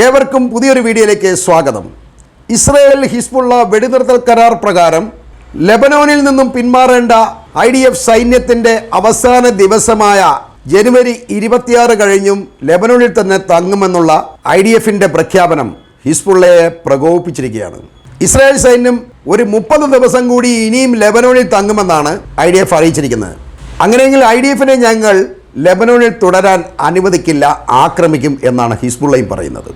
ഏവർക്കും പുതിയൊരു വീഡിയോയിലേക്ക് സ്വാഗതം. ഇസ്രയേൽ ഹിസ്ബുള്ള വെടിനിർത്തൽ കരാർ പ്രകാരം ലെബനോനിൽ നിന്നും പിന്മാറേണ്ട ഐ ഡി എഫ് സൈന്യത്തിന്റെ അവസാന ദിവസമായ ജനുവരി ഇരുപത്തിയാറ് കഴിഞ്ഞും ലെബനോനിൽ തന്നെ തങ്ങുമെന്നുള്ള ഐ ഡി എഫിന്റെ പ്രഖ്യാപനം ഹിസ്ബുള്ളയെ പ്രകോപിപ്പിച്ചിരിക്കുകയാണ്. ഇസ്രായേൽ സൈന്യം ഒരു മുപ്പത് ദിവസം കൂടി ഇനിയും ലെബനോനിൽ തങ്ങുമെന്നാണ് ഐ ഡി എഫ് അറിയിച്ചിരിക്കുന്നത്. അങ്ങനെയെങ്കിൽ ഐ ഡി എഫിനെ ഞങ്ങൾ ലെബനോനിൽ തുടരാൻ അനുവദിക്കില്ല ആക്രമിക്കും എന്നാണ് ഹിസ്ബുള്ളയും പറയുന്നത്.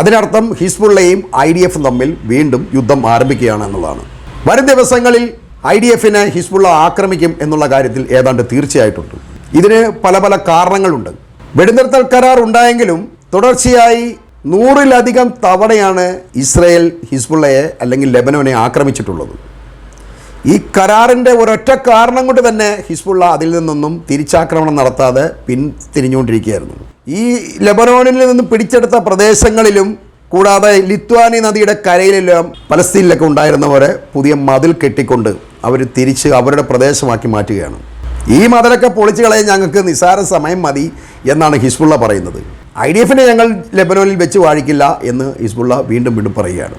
അതിനർത്ഥം ഹിസ്ബുള്ളയും ഐ ഡി എഫും തമ്മിൽ വീണ്ടും യുദ്ധം ആരംഭിക്കുകയാണ് എന്നുള്ളതാണ്. വരും ദിവസങ്ങളിൽ ഐ ഡി എഫിനെ ഹിസ്ബുള്ള ആക്രമിക്കും എന്നുള്ള കാര്യത്തിൽ ഏതാണ്ട് തീർച്ചയായിട്ടുണ്ട്. ഇതിന് പല പല കാരണങ്ങളുണ്ട്. വെടിനിർത്തൽ കരാർ ഉണ്ടായെങ്കിലും തുടർച്ചയായി നൂറിലധികം തവണയാണ് ഇസ്രയേൽ ഹിസ്ബുള്ളയെ അല്ലെങ്കിൽ ലെബനോനെ ആക്രമിച്ചിട്ടുള്ളത്. ഈ കരാറിന്റെ ഒരൊറ്റ കാരണം കൊണ്ട് തന്നെ ഹിസ്ബുള്ള അതിൽ നിന്നൊന്നും തിരിച്ചാക്രമണം നടത്താതെ പിന്തിരിഞ്ഞുകൊണ്ടിരിക്കുകയായിരുന്നു ഈ ലെബനോനിൽ നിന്നും പിടിച്ചെടുത്ത പ്രദേശങ്ങളിലും കൂടാതെ ലിത്വാനി നദിയുടെ കരയിലെല്ലാം പലസ്തീനിലൊക്കെ ഉണ്ടായിരുന്നവരെ പുതിയ മതിൽ കെട്ടിക്കൊണ്ട് അവർ തിരിച്ച് അവരുടെ പ്രദേശമാക്കി മാറ്റുകയാണ്. ഈ മതിലൊക്കെ പൊളിച്ചു കളയാൻ ഞങ്ങൾക്ക് നിസാര സമയം മതി എന്നാണ് ഹിസ്ബുള്ള പറയുന്നത്. ഐ ഡി എഫിനെ ഞങ്ങൾ ലെബനോനിൽ വെച്ച് വാഴിക്കില്ല എന്ന് ഹിസ്ബുള്ള വീണ്ടും വീണ്ടും പറയുകയാണ്.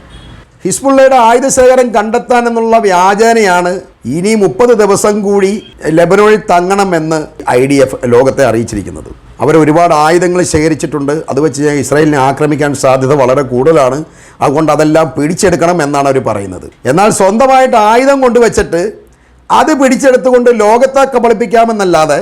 ഹിസ്ബുള്ളയുടെ ആയുധ ശേഖരം കണ്ടെത്താൻ എന്നുള്ള വ്യാജനയാണ് ഇനി മുപ്പത് ദിവസം കൂടി ലബനോയിൽ തങ്ങണമെന്ന് ഐ ഡി എഫ് ലോകത്തെ അറിയിച്ചിരിക്കുന്നത്. അവർ ഒരുപാട് ആയുധങ്ങൾ ശേഖരിച്ചിട്ടുണ്ട്. അത് വെച്ച് ഇസ്രായേലിനെ ആക്രമിക്കാൻ സാധ്യത വളരെ കൂടുതലാണ്. അതുകൊണ്ട് അതെല്ലാം പിടിച്ചെടുക്കണം എന്നാണ് അവർ പറയുന്നത്. എന്നാൽ സ്വന്തമായിട്ട് ആയുധം കൊണ്ടുവച്ചിട്ട് അത് പിടിച്ചെടുത്തുകൊണ്ട് ലോകത്തെ കബളിപ്പിക്കാമെന്നല്ലാതെ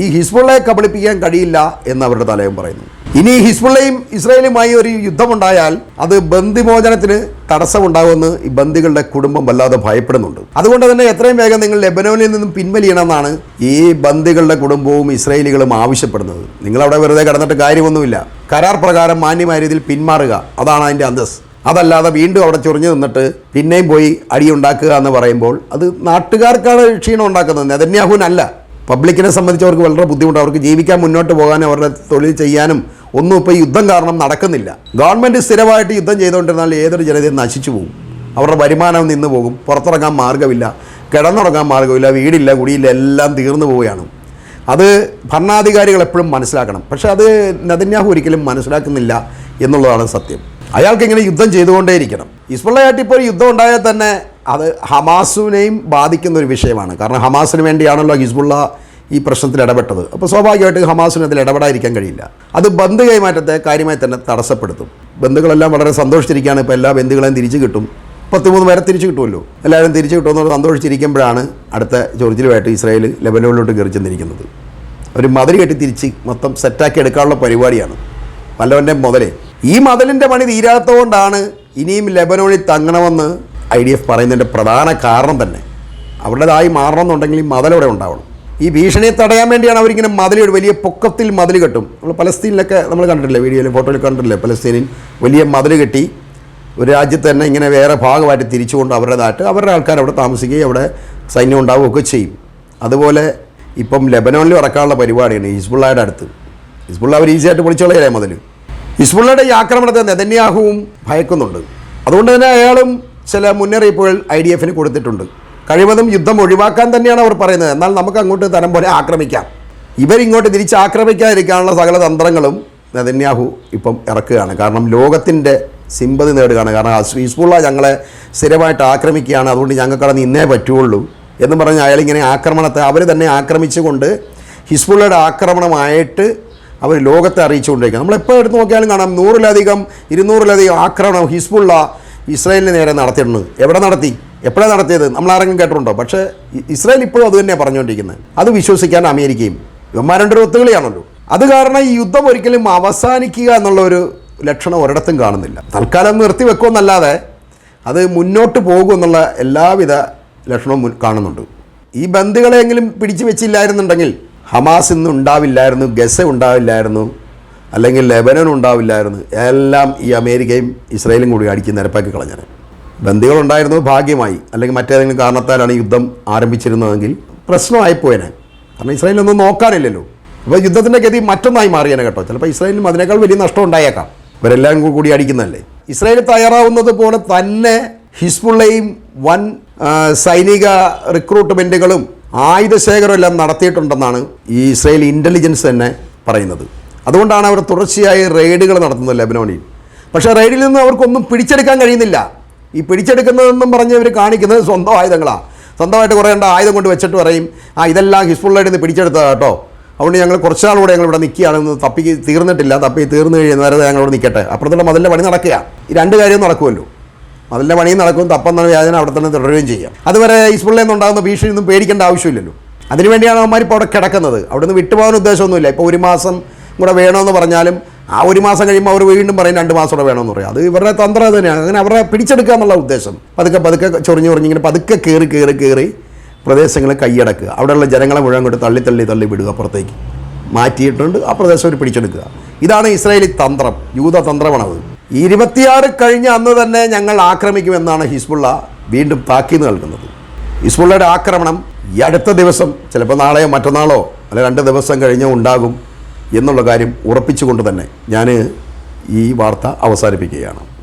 ഈ ഹിസ്ബുള്ളയെ കബളിപ്പിക്കാൻ കഴിയില്ല എന്ന് അവരുടെ തലയും പറയുന്നു. ഇനി ഹിസ്ബുള്ളയും ഇസ്രായേലുമായി ഒരു യുദ്ധമുണ്ടായാൽ അത് ബന്ദിമോചനത്തിന് തടസ്സമുണ്ടാകുമെന്ന് ഈ ബന്ദികളുടെ കുടുംബം വല്ലാതെ ഭയപ്പെടുന്നുണ്ട്. അതുകൊണ്ട് തന്നെ എത്രയും വേഗം നിങ്ങൾ ലെബനോനിൽ നിന്നും പിൻവലിയണമെന്നാണ് ഈ ബന്ദികളുടെ കുടുംബവും ഇസ്രായേലികളും ആവശ്യപ്പെടുന്നത്. നിങ്ങളവിടെ വെറുതെ കിടന്നിട്ട് കാര്യമൊന്നുമില്ല. കരാർ പ്രകാരം മാന്യമായ രീതിയിൽ പിന്മാറുക. അതാണ് അതിന്റെ അന്തസ്. അതല്ലാതെ വീണ്ടും അവിടെ ചൊറിഞ്ഞു നിന്നിട്ട് പിന്നെയും പോയി അടിയുണ്ടാക്കുക എന്ന് പറയുമ്പോൾ അത് നാട്ടുകാർക്കാണ് ക്ഷീണം ഉണ്ടാക്കുന്നത്. നെതന്യാഹുവിനല്ല. പബ്ലിക്കിനെ സംബന്ധിച്ച് അവർക്ക് വളരെ ബുദ്ധിമുട്ട്. അവർക്ക് ജീവിക്കാൻ മുന്നോട്ട് പോകാനും അവരുടെ തൊഴിൽ ചെയ്യാനും ഒന്നും ഇപ്പോൾ യുദ്ധം കാരണം നടക്കുന്നില്ല. ഗവൺമെന്റ് സ്ഥിരമായിട്ട് യുദ്ധം ചെയ്തുകൊണ്ടിരുന്നാൽ ഏതൊരു ജനതയും നശിച്ചു പോകും. അവരുടെ വരുമാനം നിന്ന് പോകും. പുറത്തിറങ്ങാൻ മാർഗമില്ല. കിടന്നുറങ്ങാൻ മാർഗമില്ല. വീടില്ല കുടിയില്ല എല്ലാം തീർന്നു പോവുകയാണ്. അത് ഭരണാധികാരികൾ എപ്പോഴും മനസ്സിലാക്കണം. പക്ഷേ അത് നദന്യാഹു ഒരിക്കലും മനസ്സിലാക്കുന്നില്ല എന്നുള്ളതാണ് സത്യം. അയാൾക്ക് ഇങ്ങനെ യുദ്ധം ചെയ്തുകൊണ്ടേയിരിക്കണം. ഇസ്ബുള്ളയായിട്ട് ഇപ്പോൾ യുദ്ധം ഉണ്ടായാൽ തന്നെ അത് ഹമാസിനെയും ബാധിക്കുന്ന ഒരു വിഷയമാണ്. കാരണം ഹമാസിന് വേണ്ടിയാണല്ലോ ഹിസ്ബുള്ള ഈ പ്രശ്നത്തിൽ ഇടപെട്ടത്. അപ്പോൾ സ്വാഭാവികമായിട്ട് ഹമാസിന് അതിൽ ഇടപെടാതിരിക്കാൻ കഴിയില്ല. അത് ബന്ധു കൈമാറ്റത്തെ കാര്യമായി തന്നെ തടസ്സപ്പെടുത്തും. ബന്ധുക്കളെല്ലാം വളരെ സന്തോഷിച്ചിരിക്കുകയാണ്. ഇപ്പോൾ എല്ലാ ബന്ധുക്കളെയും തിരിച്ചു കിട്ടും. പത്തിമൂന്ന് പേരെ തിരിച്ചു കിട്ടുമല്ലോ. എല്ലാവരും തിരിച്ചു കിട്ടുമെന്ന് സന്തോഷിച്ചിരിക്കുമ്പോഴാണ് അടുത്ത ചൊറിച്ചിലുമായിട്ട് ഇസ്രായേൽ ലെബനോണിലോട്ട് കയറി ചെന്നിരിക്കുന്നത്. അവർ മതിൽ കെട്ടി തിരിച്ച് മൊത്തം സെറ്റാക്കി എടുക്കാനുള്ള പരിപാടിയാണ്. വല്ലവന്റെ മുതലേ. ഈ മതിലിന്റെ പണി തീരാത്തതുകൊണ്ടാണ് ഇനിയും ലെബനോണിൽ തങ്ങണമെന്ന് ഐ ഡി എഫ് പറയുന്നതിന്റെ പ്രധാന കാരണം തന്നെ. അവരുടേതായി മാറണമെന്നുണ്ടെങ്കിൽ ഈ മതിലവിടെ ഉണ്ടാവണം. ഈ ഭീഷണിയെ തടയാൻ വേണ്ടിയാണ് അവരിങ്ങനെ മതിൽ ഒരു വലിയ പൊക്കത്തിൽ മതിൽ കെട്ടും. നമ്മൾ പലസ്തീനിലൊക്കെ നമ്മൾ കണ്ടിട്ടില്ലേ വീഡിയോയിൽ ഫോട്ടോയിൽ കണ്ടിട്ടില്ലേ പലസ്തീനിൽ വലിയ മതിൽ കെട്ടി ഒരു രാജ്യത്ത് തന്നെ ഇങ്ങനെ വേറെ ഭാഗമായിട്ട് തിരിച്ചുകൊണ്ട് അവരുടേതായിട്ട് അവരുടെ ആൾക്കാർ അവിടെ താമസിക്കുകയും അവിടെ സൈന്യം ഉണ്ടാവുകയൊക്കെ ചെയ്യും. അതുപോലെ ഇപ്പം ലെബനോണിൽ ഇറക്കാനുള്ള പരിപാടിയാണ് ഹിസ്ബുള്ളയുടെ അടുത്ത്. ഹിസ്ബുള്ള അവർ ഈസിയായിട്ട് പൊളിച്ചോളയല്ലേ മതിൽ ഹിസ്ബുള്ളയുടെ ഈ ആക്രമണത്തെ നെതന്യാഹുവും ഭയക്കുന്നുണ്ട്. അതുകൊണ്ട് തന്നെ അയാളും ചില മുന്നറിയിപ്പുകൾ ഐ ഡി എഫിന് കൊടുത്തിട്ടുണ്ട്. കഴിവതും യുദ്ധം ഒഴിവാക്കാൻ തന്നെയാണ് അവർ പറയുന്നത്. എന്നാൽ നമുക്ക് അങ്ങോട്ട് തരം പോലെ ആക്രമിക്കാം. ഇവരിങ്ങോട്ട് തിരിച്ച് ആക്രമിക്കാതിരിക്കാനുള്ള സകല തന്ത്രങ്ങളും നെതന്യാഹു ഇപ്പം ഇറക്കുകയാണ്. കാരണം ലോകത്തിന്റെ സിമ്പതി നേടുകയാണ്. കാരണം ഹിസ്ബുള്ള ഞങ്ങളെ സ്ഥിരമായിട്ട് ആക്രമിക്കുകയാണ്. അതുകൊണ്ട് ഞങ്ങൾക്കവിടെ നിന്നേ പറ്റുള്ളൂ എന്ന് പറഞ്ഞ് അയാളിങ്ങനെ ആക്രമണത്തെ അവർ തന്നെ ആക്രമിച്ചുകൊണ്ട് ഹിസ്ബുള്ളയുടെ ആക്രമണമായിട്ട് അവർ ലോകത്തെ അറിയിച്ചുകൊണ്ടിരിക്കുക നമ്മളെപ്പോൾ എടുത്ത് നോക്കിയാലും കാണാം നൂറിലധികം ഇരുന്നൂറിലധികം ആക്രമണം ഹിസ്ബുള്ള ഇസ്രായേലിന് നേരെ നടത്തിയിട്ടുണ്ട്. എവിടെ നടത്തി? എപ്പോഴാണ് നടത്തിയത്? നമ്മൾ ആരെങ്കിലും കേട്ടിട്ടുണ്ടോ? പക്ഷേ ഇസ്രായേൽ ഇപ്പോഴും അത് തന്നെയാണ് പറഞ്ഞുകൊണ്ടിരിക്കുന്നത്. അത് വിശ്വസിക്കാൻ അമേരിക്കയും ഇവന്മാരുടെ ഒത്തുകളിയാണല്ലോ അത് കാരണം ഈ യുദ്ധം ഒരിക്കലും അവസാനിക്കുക എന്നുള്ള ഒരു ലക്ഷണം ഒരിടത്തും കാണുന്നില്ല. തൽക്കാലം നിർത്തി വെക്കുമെന്നല്ലാതെ അത് മുന്നോട്ട് പോകുമെന്നുള്ള എല്ലാവിധ ലക്ഷണവും കാണുന്നുണ്ട്. ഈ ബന്ധുക്കളെയെങ്കിലും പിടിച്ചു വെച്ചില്ലായിരുന്നുണ്ടെങ്കിൽ ഹമാസ് ഇന്ന് ഉണ്ടാവില്ലായിരുന്നു ഗസ ഉണ്ടാവില്ലായിരുന്നു അല്ലെങ്കിൽ ലെബനൻ ഉണ്ടാവില്ലായിരുന്നു. എല്ലാം ഈ അമേരിക്കയും ഇസ്രയേലും കൂടി അടിച്ച് നിരപ്പാക്കി കളഞ്ഞത്. ബന്ദികളുണ്ടായിരുന്നു ഭാഗ്യമായി. അല്ലെങ്കിൽ മറ്റേതെങ്കിലും കാരണത്താലാണ് യുദ്ധം ആരംഭിച്ചിരുന്നതെങ്കിൽ പ്രശ്നമായിപ്പോയനെ. കാരണം ഇസ്രായേലൊന്നും നോക്കാനില്ലല്ലോ. അപ്പോൾ യുദ്ധത്തിന്റെ ഗതി മറ്റൊന്നായി മാറിയേനെ കേട്ടോ. ചിലപ്പോൾ ഇസ്രായേലിനും അതിനേക്കാൾ വലിയ നഷ്ടം ഉണ്ടായേക്കാം. ഇവരെല്ലാം കൂടി അടിക്കുന്നതല്ലേ. ഇസ്രായേൽ തയ്യാറാവുന്നത് പോലെ തന്നെ ഹിസ്ബുള്ളയും വൻ സൈനിക റിക്രൂട്ട്മെന്റുകളും ആയുധശേഖരം എല്ലാം നടത്തിയിട്ടുണ്ടെന്നാണ് ഈ ഇസ്രായേൽ ഇന്റലിജൻസ് തന്നെ പറയുന്നത്. അതുകൊണ്ടാണ് അവർ തുടർച്ചയായി റെയ്ഡുകൾ നടത്തുന്നത് ലെബനോണിൽ. പക്ഷേ റെയ്ഡിൽ നിന്ന് അവർക്കൊന്നും പിടിച്ചെടുക്കാൻ കഴിയുന്നില്ല. ഈ പിടിച്ചെടുക്കുന്നതെന്നും പറഞ്ഞ് ഇവർ കാണിക്കുന്നത് സ്വന്തം ആയുധങ്ങളാണ് സ്വന്തമായിട്ട് കുറേ ഉണ്ട് ആയുധം കൊണ്ട് വെച്ചിട്ട് പറയും ആ ഇതെല്ലാം ഹിസ്ബുള്ളയുടെ നിന്ന് പിടിച്ചെടുത്തതാണ് കേട്ടോ. അതുകൊണ്ട് ഞങ്ങൾ കുറച്ച് നാളുകൂടെ ഞങ്ങൾ ഇവിടെ നിൽക്കുകയാണെന്ന് തപ്പി തീർന്നിട്ടില്ല തപ്പി തീർന്നു കഴിയുന്നവരെ നേരത്തെ ഞങ്ങളോട് നിൽക്കട്ടെ. അപ്പുറത്തുള്ള മതിലിന്റെ പണി നടക്കുക. ഈ രണ്ട് കാര്യം നടക്കുമല്ലോ. മതിലിന്റെ പണിയും നടക്കും തപ്പെന്ന വ്യാജന അവിടെ തന്നെ തുടരുകയും ചെയ്യാം. അതുവരെ ഹിസ്ബുള്ളയിൽ നിന്നുണ്ടാകുന്ന ഭീഷണി ഒന്നും പേടിക്കേണ്ട ആവശ്യമില്ലല്ലോ. അതിനുവേണ്ടിയാണ് അവന്മാർ ഇപ്പോൾ അവിടെ കിടക്കുന്നത്. അവിടെ നിന്ന് വിട്ടുപോകാൻ ഉദ്ദേശമൊന്നുമില്ല. ഇപ്പോൾ ഒരു മാസം കൂടെ വേണമെന്ന് പറഞ്ഞാലും ആ ഒരു മാസം കഴിയുമ്പോൾ അവർ വീണ്ടും പറയും രണ്ട് മാസം കൂടെ വേണമെന്ന് പറയും. അത് ഇവരുടെ തന്ത്രം തന്നെയാണ്. അങ്ങനെ അവരെ പിടിച്ചെടുക്കുക എന്നുള്ള ഉദ്ദേശം. പതുക്കെ പതുക്കെ ചൊറിഞ്ഞു ചൊറിഞ്ഞ് ഇങ്ങനെ പതുക്കെ കയറി കയറി കയറി പ്രദേശങ്ങൾ കൈയടക്കുക. അവിടെയുള്ള ജനങ്ങളെ മുഴുവൻ കൊണ്ട് തള്ളി തള്ളി തള്ളി വിടുക പുറത്തേക്ക്. മാറ്റിയിട്ടുണ്ട്. ആ പ്രദേശം അവർ പിടിച്ചെടുക്കുക. ഇതാണ് ഇസ്രായേലി തന്ത്രം. യൂത തന്ത്രമാണത്. ഇരുപത്തിയാറ് കഴിഞ്ഞ അന്ന് തന്നെ ഞങ്ങൾ ആക്രമിക്കുമെന്നാണ് ഹിസ്ബുള്ള വീണ്ടും താക്കീത് നൽകുന്നത്. ഹിസ്ബുള്ളയുടെ ആക്രമണം ഈ അടുത്ത ദിവസം ചിലപ്പോൾ നാളെയോ മറ്റന്നാളോ അല്ലെ രണ്ട് ദിവസം കഴിഞ്ഞോ ഉണ്ടാകും. എന്നുള്ള കാര്യം ഉറപ്പിച്ചുകൊണ്ട് തന്നെ ഞാൻ ഈ വാർത്ത അവസാനിപ്പിക്കുകയാണ്.